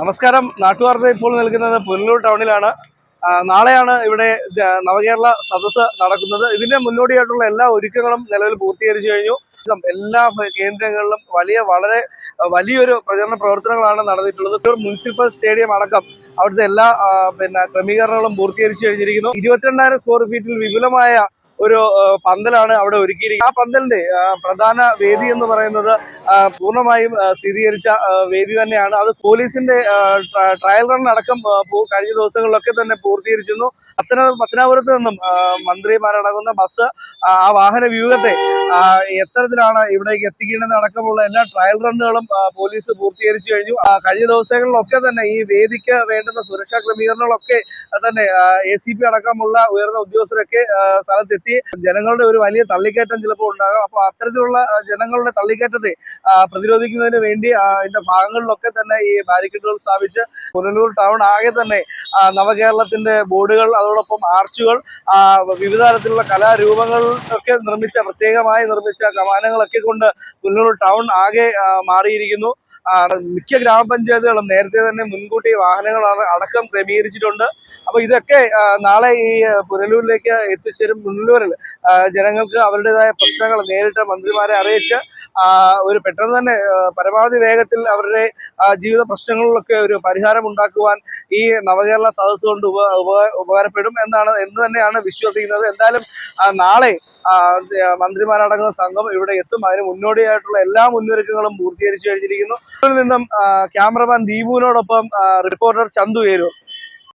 നമസ്കാരം. നാട്ടുവാർത്ത ഇപ്പോൾ നിൽക്കുന്നത് പുനലൂർ ടൗണിലാണ്. നാളെയാണ് ഇവിടെ നവകേരള സദസ്സ് നടക്കുന്നത്. ഇതിന്റെ മുന്നോടിയായിട്ടുള്ള എല്ലാ ഒരുക്കങ്ങളും നിലവിൽ പൂർത്തീകരിച്ചു കഴിഞ്ഞു. എല്ലാ കേന്ദ്രങ്ങളിലും വലിയ വളരെ വലിയൊരു പ്രചരണ പ്രവർത്തനങ്ങളാണ് നടന്നിട്ടുള്ളത്. മുനിസിപ്പൽ സ്റ്റേഡിയം അടക്കം അവിടുത്തെ എല്ലാ പിന്നെ ക്രമീകരണങ്ങളും പൂർത്തീകരിച്ചു കഴിഞ്ഞിരിക്കുന്നു. ഇരുപത്തിരണ്ടായിരം സ്ക്വയർ ഫീറ്റിൽ വിപുലമായ ഒരു പന്തലാണ് അവിടെ ഒരുക്കിയിരിക്കുന്നത്. ആ പന്തലിന്റെ പ്രധാന വേദി എന്ന് പറയുന്നത് പൂർണമായും സ്ഥിരീകരിച്ച വേദി തന്നെയാണ്. അത് പോലീസിന്റെ ട്രയൽ റൺ അടക്കം കഴിഞ്ഞ ദിവസങ്ങളിലൊക്കെ തന്നെ പൂർത്തീകരിച്ചിരുന്നു. അത്തരം പത്തനാപുരത്ത് നിന്നും മന്ത്രിമാരടങ്ങുന്ന ബസ് ആ വാഹന വ്യൂഹത്തെ എത്തരത്തിലാണ് ഇവിടേക്ക് എത്തിക്കേണ്ടത് അടക്കമുള്ള എല്ലാ ട്രയൽ റണ്ണുകളും പോലീസ് പൂർത്തീകരിച്ചു കഴിഞ്ഞു. കഴിഞ്ഞ ദിവസങ്ങളിലൊക്കെ തന്നെ ഈ വേദിക്ക് വേണ്ടുന്ന സുരക്ഷാ ക്രമീകരണങ്ങളൊക്കെ തന്നെ എ സി പി അടക്കമുള്ള ഉയർന്ന ഉദ്യോഗസ്ഥരൊക്കെ സ്ഥലത്തെത്തി. ജനങ്ങളുടെ ഒരു വലിയ തള്ളിക്കയറ്റം ചിലപ്പോൾ ഉണ്ടാകാം. അപ്പോൾ അത്തരത്തിലുള്ള ജനങ്ങളുടെ തള്ളിക്കയറ്റത്തെ പ്രതിരോധിക്കുന്നതിന് വേണ്ടി അതിന്റെ ഭാഗങ്ങളിലൊക്കെ തന്നെ ഈ ബാരിക്കേഡുകൾ സ്ഥാപിച്ച് പുനലൂർ ടൗൺ ആകെ തന്നെ നവകേരളത്തിന്റെ ബോർഡുകൾ അതോടൊപ്പം ആർച്ചുകൾ വിവിധ തരത്തിലുള്ള കലാരൂപങ്ങൾ ഒക്കെ നിർമ്മിച്ച പ്രത്യേകമായി നിർമ്മിച്ച കമാനങ്ങളൊക്കെ കൊണ്ട് പുനലൂർ ടൗൺ ആകെ മാറിയിരിക്കുന്നു. മിക്ക ഗ്രാമപഞ്ചായത്തുകളും നേരത്തെ തന്നെ മുൻകൂട്ടി വാഹനങ്ങൾ അടക്കം ക്രമീകരിച്ചിട്ടുണ്ട്. അപ്പൊ ഇതൊക്കെ നാളെ ഈ പുനലൂരിലേക്ക് എത്തിച്ചേരും. പുനലൂരിൽ ജനങ്ങൾക്ക് അവരുടേതായ പ്രശ്നങ്ങൾ നേരിട്ട് മന്ത്രിമാരെ അറിയിച്ച് ഒരു പെട്ടെന്ന് തന്നെ പരമാവധി വേഗത്തിൽ അവരുടെ ജീവിത പ്രശ്നങ്ങളിലൊക്കെ ഒരു പരിഹാരം ഉണ്ടാക്കുവാൻ ഈ നവകേരള സദസ് കൊണ്ട് ഉപ ഉപ- ഉപകാരപ്പെടും എന്നാണ് എന്ന് തന്നെയാണ് വിശ്വസിക്കുന്നത്. എന്തായാലും നാളെ മന്ത്രിമാരടങ്ങുന്ന സംഘം ഇവിടെ എത്തും. അതിന് മുന്നോടിയായിട്ടുള്ള എല്ലാ മുന്നൊരുക്കങ്ങളും പൂർത്തീകരിച്ചു കഴിഞ്ഞിരിക്കുന്നു. നിന്നും ക്യാമറമാൻ ദീപുവിനോടൊപ്പം റിപ്പോർട്ടർ ചന്തു ഏരൂർ.